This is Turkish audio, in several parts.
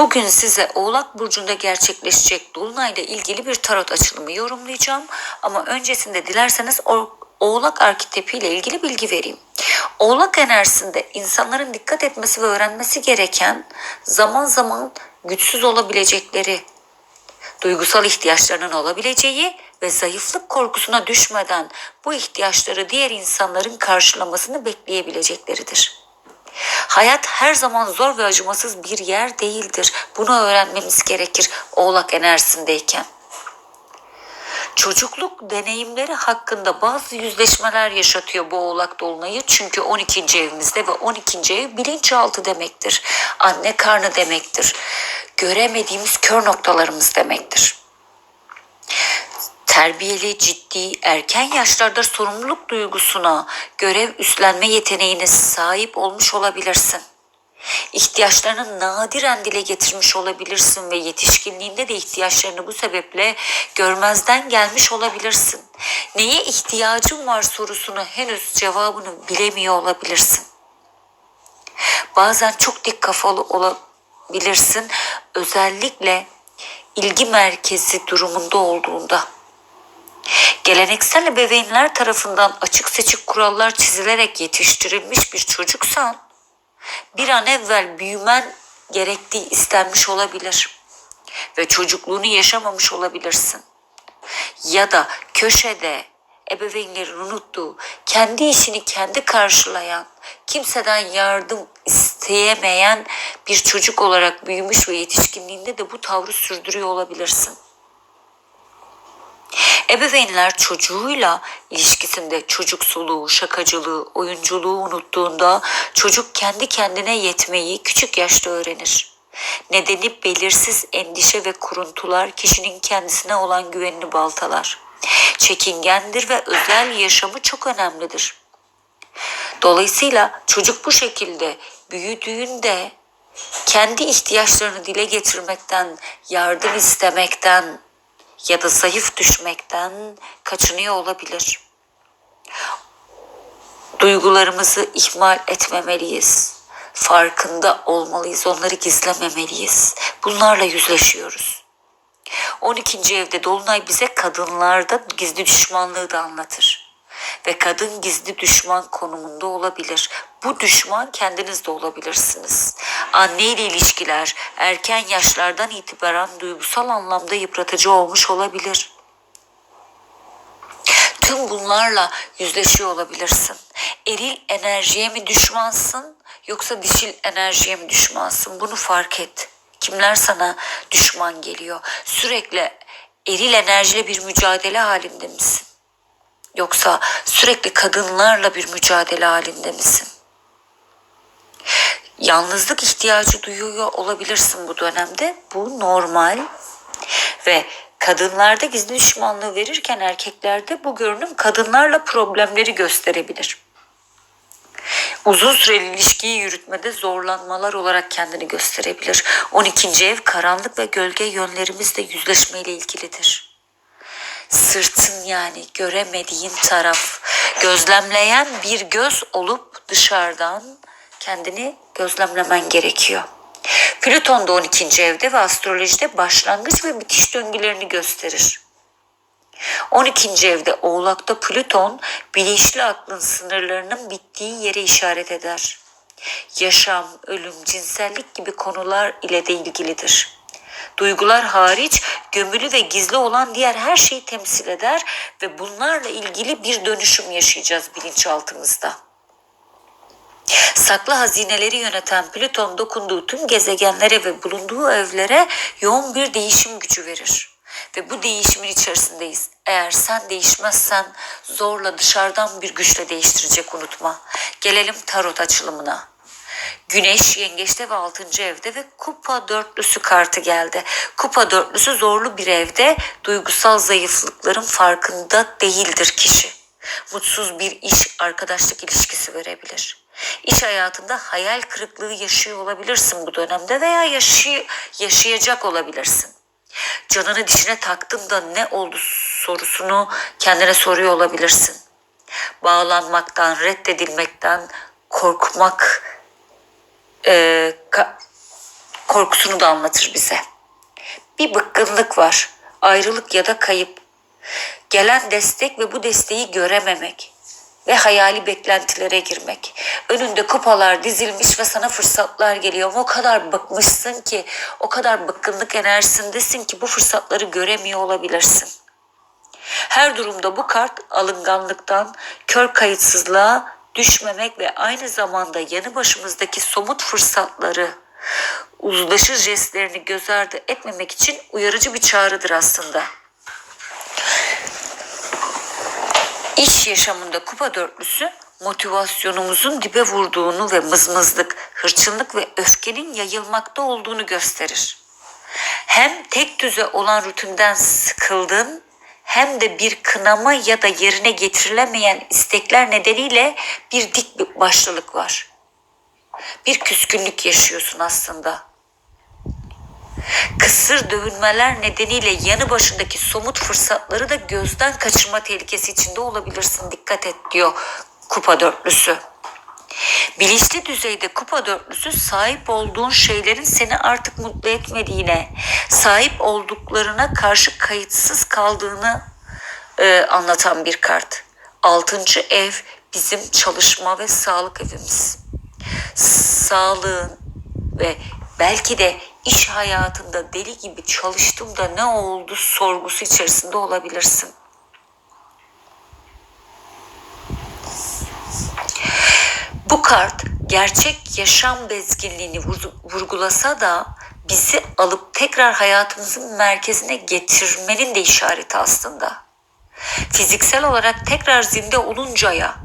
Bugün size Oğlak Burcu'nda gerçekleşecek Dolunay'la ilgili bir tarot açılımı yorumlayacağım. Ama öncesinde dilerseniz Oğlak arketipiyle ilgili bilgi vereyim. Oğlak enerjisinde insanların dikkat etmesi ve öğrenmesi gereken zaman zaman güçsüz olabilecekleri, duygusal ihtiyaçlarının olabileceği ve zayıflık korkusuna düşmeden bu ihtiyaçları diğer insanların karşılamasını bekleyebilecekleridir. Hayat her zaman zor ve acımasız bir yer değildir. Bunu öğrenmemiz gerekir Oğlak enerjisindeyken. Çocukluk deneyimleri hakkında bazı yüzleşmeler yaşatıyor bu Oğlak Dolunay'ı. Çünkü 12. evimizde ve 12. ev bilinçaltı demektir. Anne karnı demektir. Göremediğimiz kör noktalarımız demektir terbiyeli, ciddi, erken yaşlarda sorumluluk duygusuna, görev üstlenme yeteneğine sahip olmuş olabilirsin. İhtiyaçlarını nadiren dile getirmiş olabilirsin ve yetişkinliğinde de ihtiyaçlarını bu sebeple görmezden gelmiş olabilirsin. Neye ihtiyacın var sorusunu henüz cevabını bilemiyor olabilirsin. Bazen çok dik kafalı olabilirsin. Özellikle ilgi merkezi durumunda olduğunda. Geleneksel ebeveynler tarafından açık seçik kurallar çizilerek yetiştirilmiş bir çocuksan bir an evvel büyümen gerektiği istenmiş olabilir ve çocukluğunu yaşamamış olabilirsin. Ya da köşede ebeveynlerin unuttuğu, kendi işini kendi karşılayan, kimseden yardım isteyemeyen bir çocuk olarak büyümüş ve yetişkinliğinde de bu tavrı sürdürüyor olabilirsin. Ebeveynler çocuğuyla ilişkisinde çocuksuluğu, şakacılığı, oyunculuğu unuttuğunda çocuk kendi kendine yetmeyi küçük yaşta öğrenir. Nedeni belirsiz endişe ve kuruntular kişinin kendisine olan güvenini baltalar. Çekingendir ve özel yaşamı çok önemlidir. Dolayısıyla çocuk bu şekilde büyüdüğünde kendi ihtiyaçlarını dile getirmekten, yardım istemekten, ya da zayıf düşmekten kaçınıyor olabilir. Duygularımızı ihmal etmemeliyiz. Farkında olmalıyız, onları gizlememeliyiz. Bunlarla yüzleşiyoruz. 12. evde Dolunay bize kadınlarda gizli düşmanlığı da anlatır. Ve kadın gizli düşman konumunda olabilir. Bu düşman kendiniz de olabilirsiniz. Anne ile ilişkiler erken yaşlardan itibaren duygusal anlamda yıpratıcı olmuş olabilir. Tüm bunlarla yüzleşiyor olabilirsin. Eril enerjiye mi düşmansın yoksa dişil enerjiye mi düşmansın? Bunu fark et. Kimler sana düşman geliyor? Sürekli eril enerjiyle bir mücadele halinde misin? Yoksa sürekli kadınlarla bir mücadele halinde misin? Yalnızlık ihtiyacı duyuyor olabilirsin bu dönemde. Bu normal ve kadınlarda gizli düşmanlığı verirken erkeklerde bu görünüm kadınlarla problemleri gösterebilir. Uzun süreli ilişkiyi yürütmede zorlanmalar olarak kendini gösterebilir. 12. ev karanlık ve gölge yönlerimizle yüzleşmeyle ilgilidir sırtın yani göremediğin taraf gözlemleyen bir göz olup dışarıdan kendini gözlemlemen gerekiyor. Plüton da 12. evde ve astrolojide başlangıç ve bitiş döngülerini gösterir. 12. evde Oğlak'ta Plüton bilinçli aklın sınırlarının bittiği yere işaret eder. Yaşam, ölüm, cinsellik gibi konular ile de ilgilidir. Duygular hariç gömülü ve gizli olan diğer her şeyi temsil eder ve bunlarla ilgili bir dönüşüm yaşayacağız bilinçaltımızda. Saklı hazineleri yöneten Plüton dokunduğu tüm gezegenlere ve bulunduğu evlere yoğun bir değişim gücü verir. Ve bu değişimin içerisindeyiz. Eğer sen değişmezsen zorla dışarıdan bir güçle değiştirecek unutma. Gelelim tarot açılımına. Güneş yengeçte ve 6. evde ve kupa dörtlüsü kartı geldi. Kupa dörtlüsü zorlu bir evde duygusal zayıflıkların farkında değildir kişi. Mutsuz bir iş arkadaşlık ilişkisi verebilir. İş hayatında hayal kırıklığı yaşıyor olabilirsin bu dönemde veya yaşay yaşayacak olabilirsin. Canını dişine taktın da ne oldu sorusunu kendine soruyor olabilirsin. Bağlanmaktan, reddedilmekten korkmak e, korkusunu da anlatır bize. Bir bıkkınlık var. Ayrılık ya da kayıp. Gelen destek ve bu desteği görememek ve hayali beklentilere girmek. Önünde kupalar dizilmiş ve sana fırsatlar geliyor. Ama o kadar bıkmışsın ki, o kadar bıkkınlık enerjisindesin ki bu fırsatları göremiyor olabilirsin. Her durumda bu kart alınganlıktan, kör kayıtsızlığa düşmemek ve aynı zamanda yanı başımızdaki somut fırsatları, uzlaşı jestlerini göz ardı etmemek için uyarıcı bir çağrıdır aslında. İş yaşamında kupa dörtlüsü motivasyonumuzun dibe vurduğunu ve mızmızlık, hırçınlık ve öfkenin yayılmakta olduğunu gösterir. Hem tek düze olan rutinden sıkıldın hem de bir kınama ya da yerine getirilemeyen istekler nedeniyle bir dik başlılık var. Bir küskünlük yaşıyorsun aslında. Kısır dövünmeler nedeniyle yanı başındaki somut fırsatları da gözden kaçırma tehlikesi içinde olabilirsin. Dikkat et diyor kupa dörtlüsü. Bilinçli düzeyde kupa dörtlüsü sahip olduğun şeylerin seni artık mutlu etmediğine, sahip olduklarına karşı kayıtsız kaldığını e, anlatan bir kart. Altıncı ev bizim çalışma ve sağlık evimiz. Sağlığın ve belki de iş hayatında deli gibi çalıştım da ne oldu sorgusu içerisinde olabilirsin. Kart gerçek yaşam bezginliğini vurgulasa da bizi alıp tekrar hayatımızın merkezine getirmenin de işareti aslında. Fiziksel olarak tekrar zinde oluncaya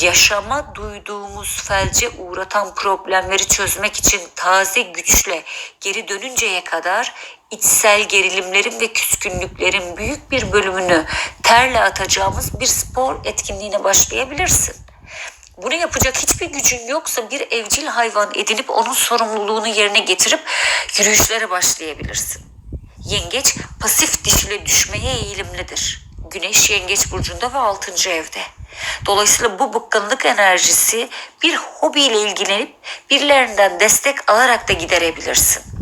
yaşama duyduğumuz felce uğratan problemleri çözmek için taze güçle geri dönünceye kadar içsel gerilimlerin ve küskünlüklerin büyük bir bölümünü terle atacağımız bir spor etkinliğine başlayabilirsin. Bunu yapacak hiçbir gücün yoksa bir evcil hayvan edinip onun sorumluluğunu yerine getirip yürüyüşlere başlayabilirsin. Yengeç pasif dişile düşmeye eğilimlidir. Güneş yengeç burcunda ve 6. evde. Dolayısıyla bu bıkkınlık enerjisi bir hobiyle ilgilenip birilerinden destek alarak da giderebilirsin.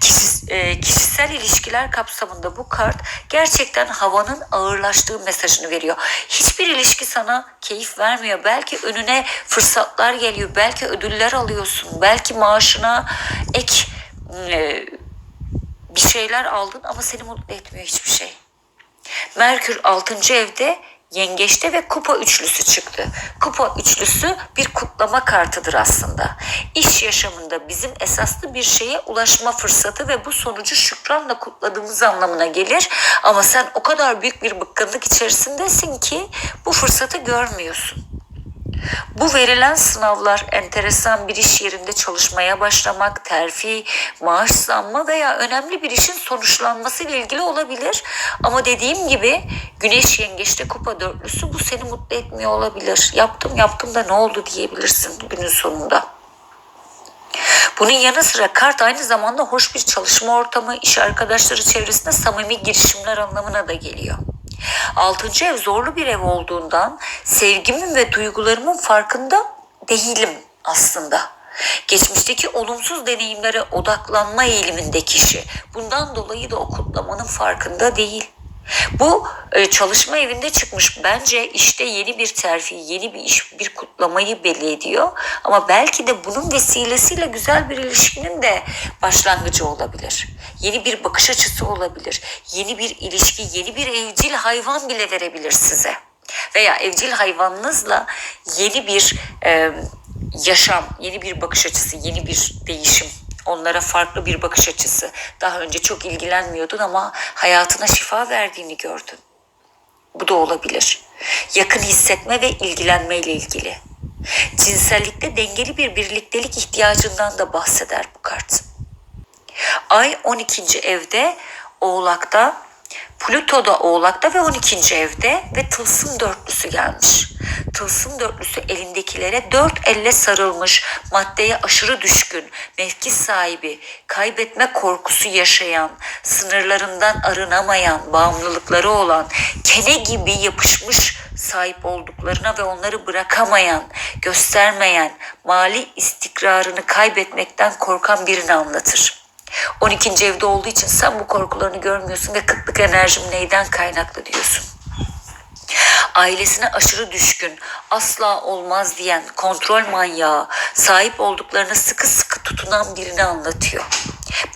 Kişi, e, kişisel ilişkiler kapsamında bu kart gerçekten havanın ağırlaştığı mesajını veriyor. Hiçbir ilişki sana keyif vermiyor. Belki önüne fırsatlar geliyor, belki ödüller alıyorsun, belki maaşına ek e, bir şeyler aldın ama seni mutlu etmiyor hiçbir şey. Merkür 6. evde yengeçte ve kupa üçlüsü çıktı. Kupa üçlüsü bir kutlama kartıdır aslında. İş yaşamında bizim esaslı bir şeye ulaşma fırsatı ve bu sonucu şükranla kutladığımız anlamına gelir. Ama sen o kadar büyük bir bıkkınlık içerisindesin ki bu fırsatı görmüyorsun. Bu verilen sınavlar enteresan bir iş yerinde çalışmaya başlamak, terfi, maaş zammı veya önemli bir işin sonuçlanması ile ilgili olabilir. Ama dediğim gibi güneş yengeçte kupa dörtlüsü bu seni mutlu etmiyor olabilir. Yaptım yaptım da ne oldu diyebilirsin günün sonunda. Bunun yanı sıra kart aynı zamanda hoş bir çalışma ortamı, iş arkadaşları çevresinde samimi girişimler anlamına da geliyor. Altıncı ev zorlu bir ev olduğundan sevgimin ve duygularımın farkında değilim aslında. Geçmişteki olumsuz deneyimlere odaklanma eğiliminde kişi. Bundan dolayı da o kutlamanın farkında değil. Bu e, çalışma evinde çıkmış. Bence işte yeni bir terfi, yeni bir iş, bir kutlamayı belli ediyor. Ama belki de bunun vesilesiyle güzel bir ilişkinin de başlangıcı olabilir. Yeni bir bakış açısı olabilir. Yeni bir ilişki, yeni bir evcil hayvan bile verebilir size. Veya evcil hayvanınızla yeni bir e, yaşam, yeni bir bakış açısı, yeni bir değişim onlara farklı bir bakış açısı. Daha önce çok ilgilenmiyordun ama hayatına şifa verdiğini gördün. Bu da olabilir. Yakın hissetme ve ilgilenme ile ilgili. Cinsellikte dengeli bir birliktelik ihtiyacından da bahseder bu kart. Ay 12. evde Oğlak'ta Plüto da Oğlak'ta ve 12. evde ve Tılsım dörtlüsü gelmiş. Tılsım dörtlüsü elindekilere dört elle sarılmış, maddeye aşırı düşkün, mevki sahibi, kaybetme korkusu yaşayan, sınırlarından arınamayan, bağımlılıkları olan, kene gibi yapışmış sahip olduklarına ve onları bırakamayan, göstermeyen, mali istikrarını kaybetmekten korkan birini anlatır. 12. evde olduğu için sen bu korkularını görmüyorsun ve kıtlık enerjim neyden kaynaklı diyorsun. Ailesine aşırı düşkün, asla olmaz diyen, kontrol manyağı, sahip olduklarına sıkı sıkı tutunan birini anlatıyor.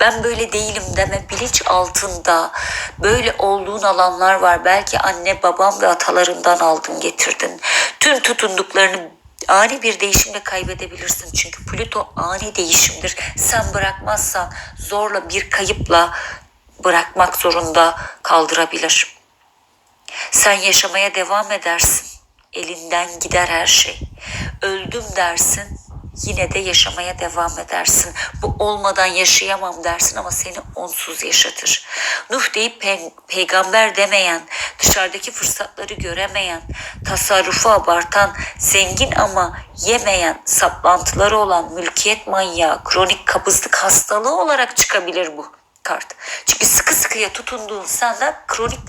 Ben böyle değilim deme bilinç altında böyle olduğun alanlar var. Belki anne babam ve atalarından aldın getirdin. Tüm tutunduklarını ani bir değişimle kaybedebilirsin. Çünkü Plüto ani değişimdir. Sen bırakmazsan zorla bir kayıpla bırakmak zorunda kaldırabilir. Sen yaşamaya devam edersin. Elinden gider her şey. Öldüm dersin. Yine de yaşamaya devam edersin. Bu olmadan yaşayamam dersin ama seni onsuz yaşatır. Nuh deyip pe- peygamber demeyen, dışarıdaki fırsatları göremeyen, tasarrufu abartan, zengin ama yemeyen, saplantıları olan mülkiyet manyağı, kronik kabızlık hastalığı olarak çıkabilir bu kart. Çünkü sıkı sıkıya tutunduğun sende kronik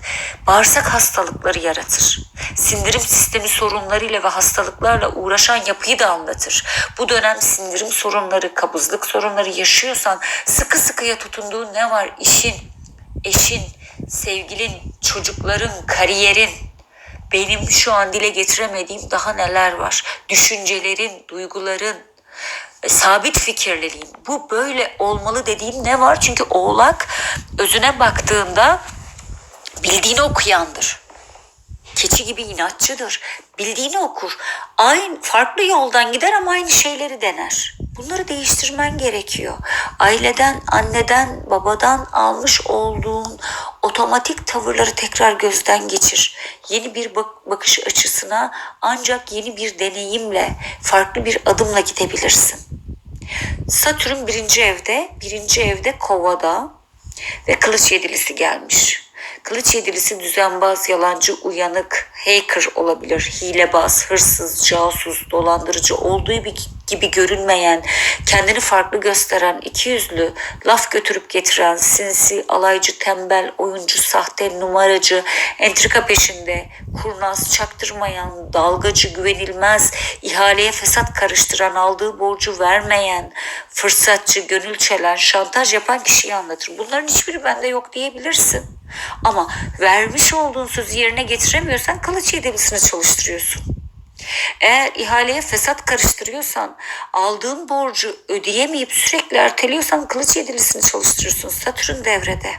bağırsak hastalıkları yaratır. Sindirim sistemi sorunlarıyla ve hastalıklarla uğraşan yapıyı da anlatır. Bu dönem sindirim sorunları, kabızlık sorunları yaşıyorsan sıkı sıkıya tutunduğun ne var? İşin, eşin, sevgilin, çocukların, kariyerin, benim şu an dile getiremediğim daha neler var? Düşüncelerin, duyguların, sabit fikirliliğim. Bu böyle olmalı dediğim ne var? Çünkü oğlak özüne baktığında bildiğini okuyandır. Keçi gibi inatçıdır. Bildiğini okur. Aynı farklı yoldan gider ama aynı şeyleri dener. Bunları değiştirmen gerekiyor. Aileden, anneden, babadan almış olduğun otomatik tavırları tekrar gözden geçir. Yeni bir bak- bakış açısına ancak yeni bir deneyimle, farklı bir adımla gidebilirsin. Satürn birinci evde, birinci evde kovada ve kılıç yedilisi gelmiş. Kılıç yedilisi düzenbaz, yalancı, uyanık, hacker olabilir, hilebaz, hırsız, casus, dolandırıcı olduğu gibi görünmeyen, kendini farklı gösteren, ikiyüzlü, laf götürüp getiren, sinsi, alaycı, tembel, oyuncu, sahte, numaracı, entrika peşinde, kurnaz, çaktırmayan, dalgacı, güvenilmez, ihaleye fesat karıştıran, aldığı borcu vermeyen, fırsatçı, gönül çelen, şantaj yapan kişiyi anlatır. Bunların hiçbiri bende yok diyebilirsin. Ama vermiş olduğun sözü yerine getiremiyorsan kılıç yedelisini çalıştırıyorsun. Eğer ihaleye fesat karıştırıyorsan, aldığın borcu ödeyemeyip sürekli erteliyorsan kılıç yedilisini çalıştırırsın. Satürn devrede.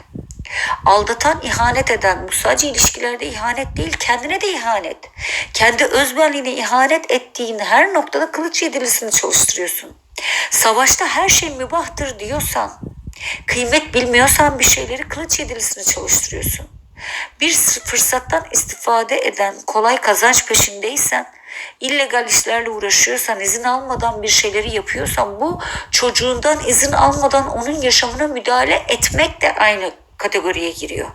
Aldatan, ihanet eden, bu sadece ilişkilerde ihanet değil, kendine de ihanet. Kendi özbenliğine ihanet ettiğin her noktada kılıç yedilisini çalıştırıyorsun. Savaşta her şey mübahtır diyorsan, kıymet bilmiyorsan bir şeyleri kılıç yedilisini çalıştırıyorsun. Bir fırsattan istifade eden, kolay kazanç peşindeysen, illegal işlerle uğraşıyorsan, izin almadan bir şeyleri yapıyorsan bu çocuğundan izin almadan onun yaşamına müdahale etmek de aynı kategoriye giriyor.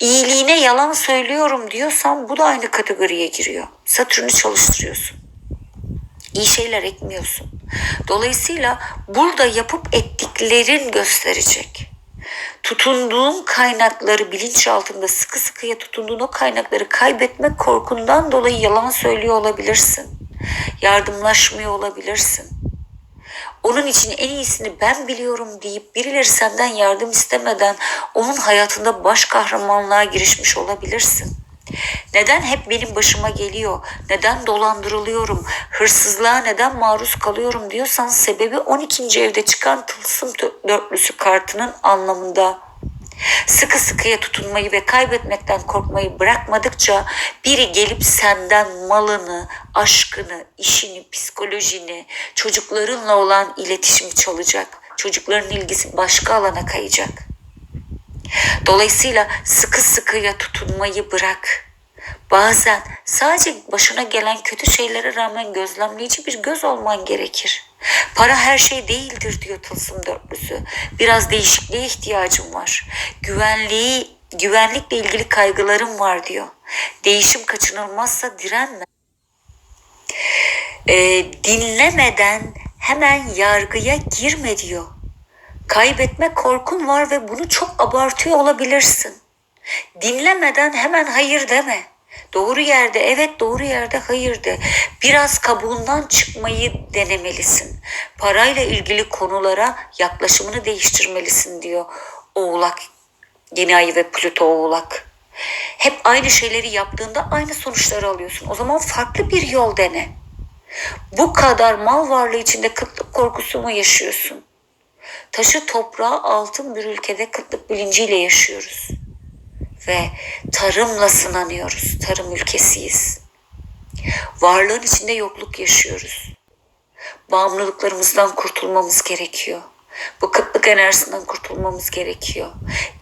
İyiliğine yalan söylüyorum diyorsan bu da aynı kategoriye giriyor. Satürn'ü çalıştırıyorsun. İyi şeyler ekmiyorsun. Dolayısıyla burada yapıp ettiklerin gösterecek. Tutunduğun kaynakları bilinç altında sıkı sıkıya tutunduğun o kaynakları kaybetme korkundan dolayı yalan söylüyor olabilirsin. Yardımlaşmıyor olabilirsin. Onun için en iyisini ben biliyorum deyip birileri senden yardım istemeden onun hayatında baş kahramanlığa girişmiş olabilirsin. Neden hep benim başıma geliyor? Neden dolandırılıyorum? Hırsızlığa neden maruz kalıyorum diyorsan sebebi 12. evde çıkan tılsım dörtlüsü kartının anlamında. Sıkı sıkıya tutunmayı ve kaybetmekten korkmayı bırakmadıkça biri gelip senden malını, aşkını, işini, psikolojini, çocuklarınla olan iletişimi çalacak. Çocukların ilgisi başka alana kayacak. Dolayısıyla sıkı sıkıya tutunmayı bırak. Bazen sadece başına gelen kötü şeylere rağmen gözlemleyici bir göz olman gerekir. Para her şey değildir diyor Tılsım Dörtlüsü. Biraz değişikliğe ihtiyacım var. Güvenliği Güvenlikle ilgili kaygılarım var diyor. Değişim kaçınılmazsa direnme. Ee, dinlemeden hemen yargıya girme diyor. Kaybetme korkun var ve bunu çok abartıyor olabilirsin. Dinlemeden hemen hayır deme. Doğru yerde evet doğru yerde hayır de. Biraz kabuğundan çıkmayı denemelisin. Parayla ilgili konulara yaklaşımını değiştirmelisin diyor Oğlak. Yeni ay ve Plüto Oğlak. Hep aynı şeyleri yaptığında aynı sonuçları alıyorsun. O zaman farklı bir yol dene. Bu kadar mal varlığı içinde kıtlık korkusu mu yaşıyorsun? Taşı toprağa altın bir ülkede kıtlık bilinciyle yaşıyoruz. Ve tarımla sınanıyoruz. Tarım ülkesiyiz. Varlığın içinde yokluk yaşıyoruz. Bağımlılıklarımızdan kurtulmamız gerekiyor. Bu kıtlık enerjisinden kurtulmamız gerekiyor.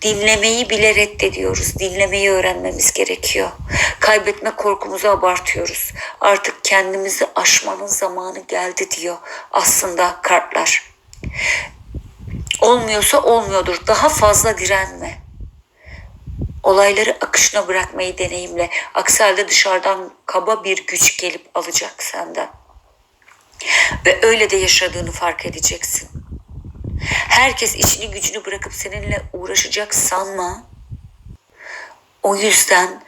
Dinlemeyi bile reddediyoruz. Dinlemeyi öğrenmemiz gerekiyor. Kaybetme korkumuzu abartıyoruz. Artık kendimizi aşmanın zamanı geldi diyor aslında kartlar. Olmuyorsa olmuyordur. Daha fazla direnme. Olayları akışına bırakmayı deneyimle. Aksi halde dışarıdan kaba bir güç gelip alacak senden. Ve öyle de yaşadığını fark edeceksin. Herkes işini gücünü bırakıp seninle uğraşacak sanma. O yüzden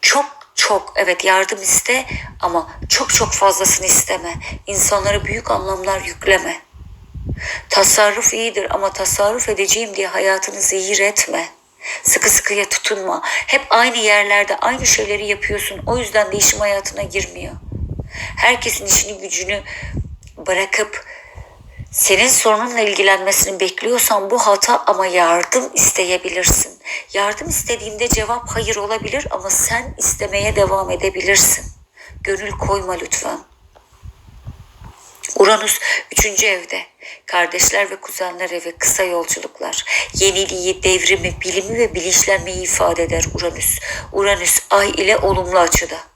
çok çok evet yardım iste ama çok çok fazlasını isteme. İnsanlara büyük anlamlar yükleme. Tasarruf iyidir ama tasarruf edeceğim diye hayatını zehir etme. Sıkı sıkıya tutunma. Hep aynı yerlerde aynı şeyleri yapıyorsun. O yüzden değişim hayatına girmiyor. Herkesin işini gücünü bırakıp senin sorununla ilgilenmesini bekliyorsan bu hata ama yardım isteyebilirsin. Yardım istediğinde cevap hayır olabilir ama sen istemeye devam edebilirsin. Gönül koyma lütfen. Uranüs 3. evde. Kardeşler ve kuzenler evi, kısa yolculuklar. Yeniliği, devrimi, bilimi ve bilinçlenmeyi ifade eder Uranüs. Uranüs ay ile olumlu açıda.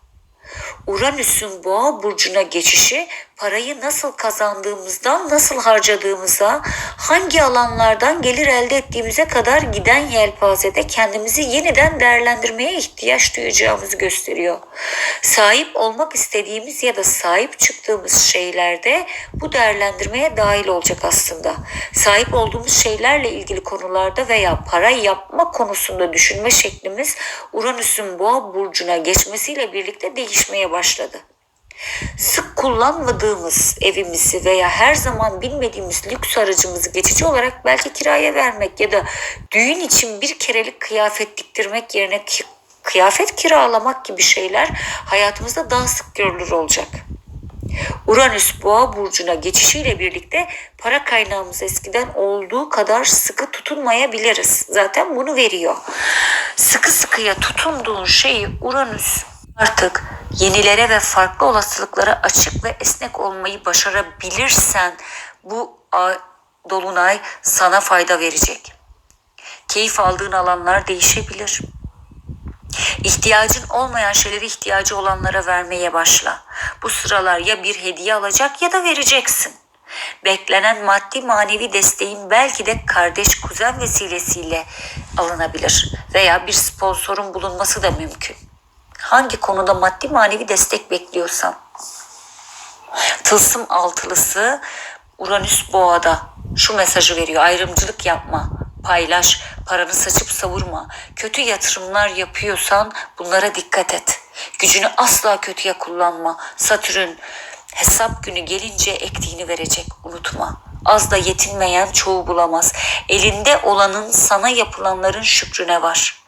Uranüs'ün boğa burcuna geçişi parayı nasıl kazandığımızdan nasıl harcadığımıza, hangi alanlardan gelir elde ettiğimize kadar giden yelpazede kendimizi yeniden değerlendirmeye ihtiyaç duyacağımızı gösteriyor. Sahip olmak istediğimiz ya da sahip çıktığımız şeylerde bu değerlendirmeye dahil olacak aslında. Sahip olduğumuz şeylerle ilgili konularda veya para yapma konusunda düşünme şeklimiz Uranüs'ün boğa burcuna geçmesiyle birlikte değişmeye başladı sık kullanmadığımız evimizi veya her zaman bilmediğimiz lüks aracımızı geçici olarak belki kiraya vermek ya da düğün için bir kerelik kıyafet diktirmek yerine kıyafet kiralamak gibi şeyler hayatımızda daha sık görülür olacak. Uranüs boğa burcuna geçişiyle birlikte para kaynağımız eskiden olduğu kadar sıkı tutunmayabiliriz. Zaten bunu veriyor. Sıkı sıkıya tutunduğun şeyi Uranüs Artık yenilere ve farklı olasılıklara açık ve esnek olmayı başarabilirsen bu ay, dolunay sana fayda verecek. Keyif aldığın alanlar değişebilir. İhtiyacın olmayan şeyleri ihtiyacı olanlara vermeye başla. Bu sıralar ya bir hediye alacak ya da vereceksin. Beklenen maddi manevi desteğin belki de kardeş kuzen vesilesiyle alınabilir veya bir sponsorun bulunması da mümkün hangi konuda maddi manevi destek bekliyorsan. Tılsım altılısı Uranüs boğada şu mesajı veriyor. Ayrımcılık yapma, paylaş, paranı saçıp savurma. Kötü yatırımlar yapıyorsan bunlara dikkat et. Gücünü asla kötüye kullanma. Satürn hesap günü gelince ektiğini verecek unutma. Az da yetinmeyen çoğu bulamaz. Elinde olanın sana yapılanların şükrüne var.''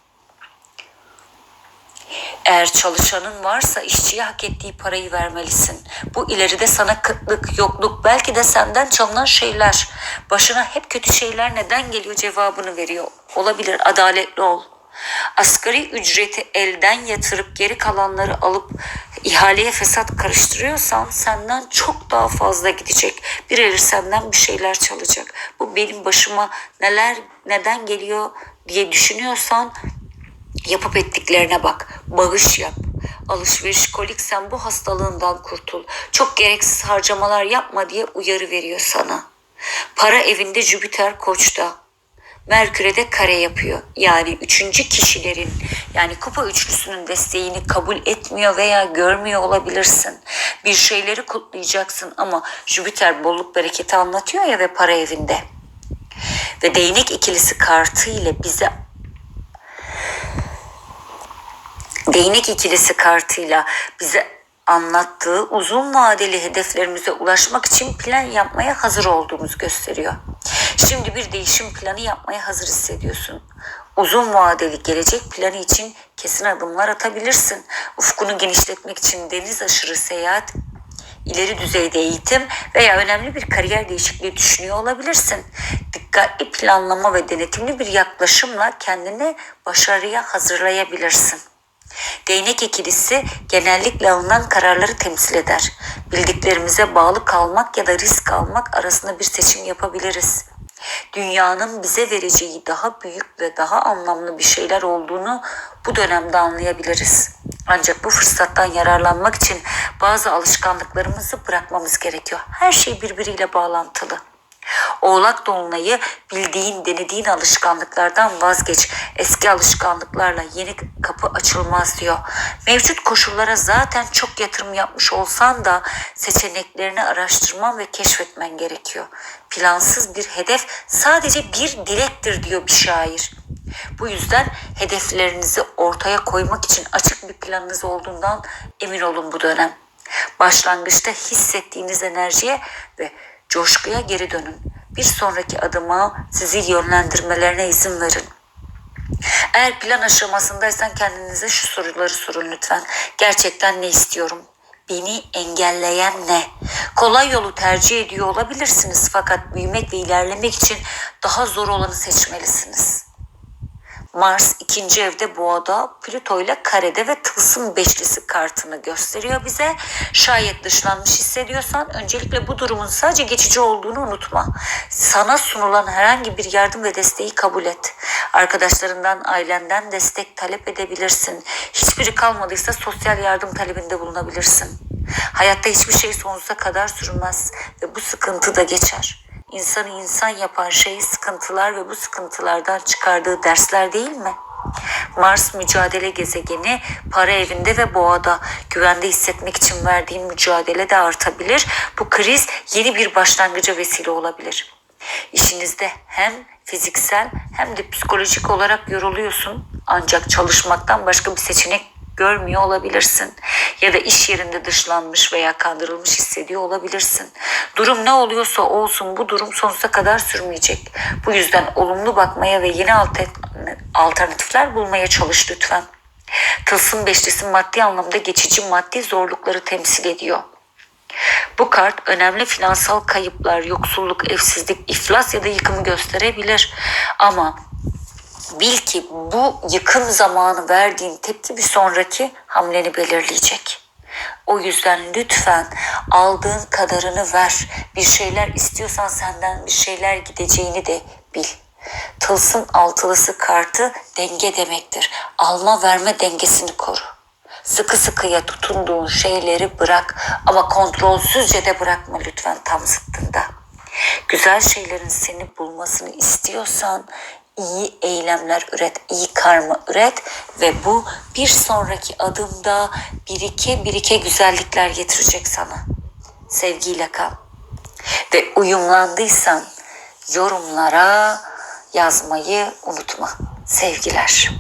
Eğer çalışanın varsa işçiye hak ettiği parayı vermelisin. Bu ileride sana kıtlık, yokluk, belki de senden çalınan şeyler, başına hep kötü şeyler neden geliyor cevabını veriyor. Olabilir, adaletli ol. Asgari ücreti elden yatırıp geri kalanları alıp ihaleye fesat karıştırıyorsan senden çok daha fazla gidecek. Bir eli senden bir şeyler çalacak. Bu benim başıma neler neden geliyor diye düşünüyorsan Yapıp ettiklerine bak. Bağış yap. Alışveriş koliksen bu hastalığından kurtul. Çok gereksiz harcamalar yapma diye uyarı veriyor sana. Para evinde Jüpiter koçta. Merkür'e de kare yapıyor. Yani üçüncü kişilerin yani kupa üçlüsünün desteğini kabul etmiyor veya görmüyor olabilirsin. Bir şeyleri kutlayacaksın ama Jüpiter bolluk bereketi anlatıyor ya ve para evinde. Ve değnek ikilisi kartı ile bize değnek ikilisi kartıyla bize anlattığı uzun vadeli hedeflerimize ulaşmak için plan yapmaya hazır olduğumuz gösteriyor. Şimdi bir değişim planı yapmaya hazır hissediyorsun. Uzun vadeli gelecek planı için kesin adımlar atabilirsin. Ufkunu genişletmek için deniz aşırı seyahat, ileri düzeyde eğitim veya önemli bir kariyer değişikliği düşünüyor olabilirsin. Dikkatli planlama ve denetimli bir yaklaşımla kendini başarıya hazırlayabilirsin. Değnek ikilisi genellikle alınan kararları temsil eder. Bildiklerimize bağlı kalmak ya da risk almak arasında bir seçim yapabiliriz. Dünyanın bize vereceği daha büyük ve daha anlamlı bir şeyler olduğunu bu dönemde anlayabiliriz. Ancak bu fırsattan yararlanmak için bazı alışkanlıklarımızı bırakmamız gerekiyor. Her şey birbiriyle bağlantılı. Oğlak dolunayı bildiğin, denediğin alışkanlıklardan vazgeç. Eski alışkanlıklarla yeni kapı açılmaz diyor. Mevcut koşullara zaten çok yatırım yapmış olsan da seçeneklerini araştırman ve keşfetmen gerekiyor. Plansız bir hedef sadece bir dilektir diyor bir şair. Bu yüzden hedeflerinizi ortaya koymak için açık bir planınız olduğundan emin olun bu dönem. Başlangıçta hissettiğiniz enerjiye ve coşkuya geri dönün. Bir sonraki adıma sizi yönlendirmelerine izin verin. Eğer plan aşamasındaysan kendinize şu soruları sorun lütfen. Gerçekten ne istiyorum? Beni engelleyen ne? Kolay yolu tercih ediyor olabilirsiniz fakat büyümek ve ilerlemek için daha zor olanı seçmelisiniz. Mars ikinci evde boğada, Plüto ile karede ve tılsım beşlisi kartını gösteriyor bize. Şayet dışlanmış hissediyorsan öncelikle bu durumun sadece geçici olduğunu unutma. Sana sunulan herhangi bir yardım ve desteği kabul et. Arkadaşlarından, ailenden destek talep edebilirsin. Hiçbiri kalmadıysa sosyal yardım talebinde bulunabilirsin. Hayatta hiçbir şey sonsuza kadar sürmez ve bu sıkıntı da geçer. İnsanı insan yapan şey sıkıntılar ve bu sıkıntılardan çıkardığı dersler değil mi? Mars mücadele gezegeni para evinde ve boğada güvende hissetmek için verdiğin mücadele de artabilir. Bu kriz yeni bir başlangıca vesile olabilir. İşinizde hem fiziksel hem de psikolojik olarak yoruluyorsun ancak çalışmaktan başka bir seçenek görmüyor olabilirsin. Ya da iş yerinde dışlanmış veya kandırılmış hissediyor olabilirsin. Durum ne oluyorsa olsun bu durum sonsuza kadar sürmeyecek. Bu yüzden olumlu bakmaya ve yeni alternatifler bulmaya çalış lütfen. Tılsım beşlisi maddi anlamda geçici maddi zorlukları temsil ediyor. Bu kart önemli finansal kayıplar, yoksulluk, evsizlik, iflas ya da yıkımı gösterebilir. Ama bil ki bu yıkım zamanı verdiğin tepki bir sonraki hamleni belirleyecek. O yüzden lütfen aldığın kadarını ver. Bir şeyler istiyorsan senden bir şeyler gideceğini de bil. Tılsım altılısı kartı denge demektir. Alma verme dengesini koru. Sıkı sıkıya tutunduğun şeyleri bırak ama kontrolsüzce de bırakma lütfen tam zıttında. Güzel şeylerin seni bulmasını istiyorsan iyi eylemler üret, iyi karma üret ve bu bir sonraki adımda birike birike güzellikler getirecek sana. Sevgiyle kal. Ve uyumlandıysan yorumlara yazmayı unutma. Sevgiler.